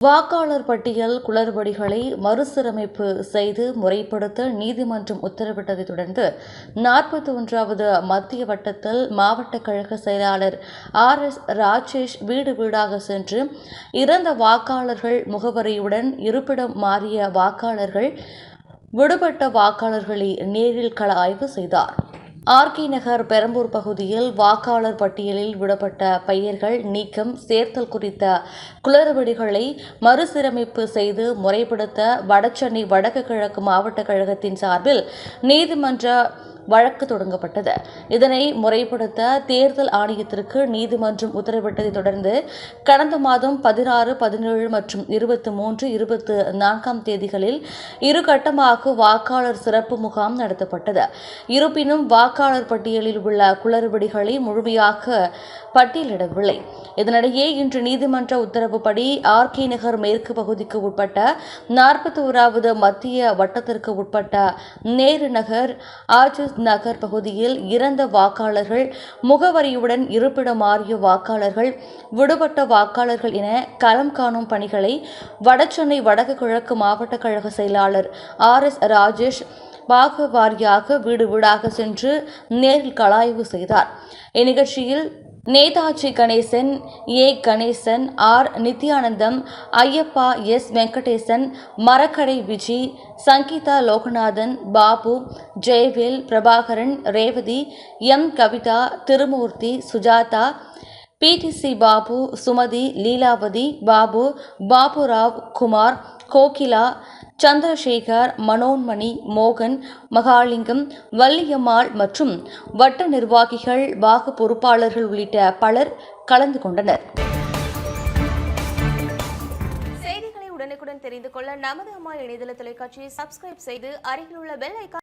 வாக்காளர் பட்டியல் குளறுபடிகளை மறுசீரமைப்பு செய்து முறைப்படுத்த நீதிமன்றம் உத்தரவிட்டதை தொடர்ந்து நாற்பத்தி ஒன்றாவது மத்திய வட்டத்தில் மாவட்ட கழக செயலாளர் ஆர் எஸ் ராஜேஷ் வீடு வீடாக சென்று இறந்த வாக்காளர்கள் முகவரியுடன் இருப்பிடம் மாறிய வாக்காளர்கள் விடுபட்ட வாக்காளர்களை நேரில் கள ஆய்வு செய்தார். ஆர்கே நகர் பெரம்பூர் பகுதியில் வாக்காளர் பட்டியலில் விடப்பட்ட பெயர்கள் நீக்கம் சேர்த்தல் குறித்த குளறுபடிகளை மறுசீரமைப்பு செய்து முறைப்படுத்த வடசென்னை வடக்கு கிழக்கு மாவட்ட கழகத்தின் சார்பில் நீதிமன்ற வழக்கு தொடங்கப்பட்டது. இதனை முறைப்படுத்த தேர்தல் ஆணையத்திற்கு நீதிமன்றம் உத்தரவிட்டதை தொடர்ந்து கடந்த மாதம் பதினாறு பதினேழு மற்றும் இருபத்தி மூன்று இருபத்தி நான்காம் தேதிகளில் இரு கட்டமாக வாக்காளர் சிறப்பு முகாம் நடத்தப்பட்டது. இருப்பினும் வாக்காளர் பட்டியலில் உள்ள குளறுபடிகளை முழுமையாக பட்டியலிடவில்லை. இதனிடையே இன்று நீதிமன்ற உத்தரவுப்படி ஆர்கே நகர் மேற்கு பகுதிக்கு உட்பட்ட நாற்பத்தி ஓராவது மத்திய வட்டத்திற்கு உட்பட்ட நேரு நகர் ஆஜிஸ் நகர் பகுதியில் இறந்த வாக்காளர்கள் முகவரியுடன் இருப்பிடம் மாறிய வாக்காளர்கள் விடுபட்ட வாக்காளர்கள் என களம் காணும் பணிகளை வடசென்னை வடக்கு கிழக்கு மாவட்ட கழக செயலாளர் ஆர் எஸ் ராஜேஷ் பாக வாரியாக வீடு வீடாக சென்று நேரில் கலாய்வு செய்தார். இந்நிகழ்ச்சியில் Netaji Ganesan A. Ganesan R. Nithyanandam Ayyappa S. Venkatesan Marakkadai Viji Sangeetha Loganathan Babu Jayavel Prabhakaran Revathi M. Kavitha Thirumoorthy Sujatha PTC Babu Sumathi Leelavathi Babu Baburao Kumar Gokila Chandrasekar Manonmani மோகன் மகாலிங்கம் வள்ளியம்மாள் மற்றும் வட்ட நிர்வாகிகள் வாக்கு பொறுப்பாளர்கள் உள்ளிட்ட பலர் கலந்து கொண்டனர். செய்திகளை உடனுக்குடன் தெரிந்து கொள்ள நமது அம்மா இணையதள தொலைக்காட்சியை சப்ஸ்கிரைப் செய்து அருகில் உள்ள பெல் ஐக்கான்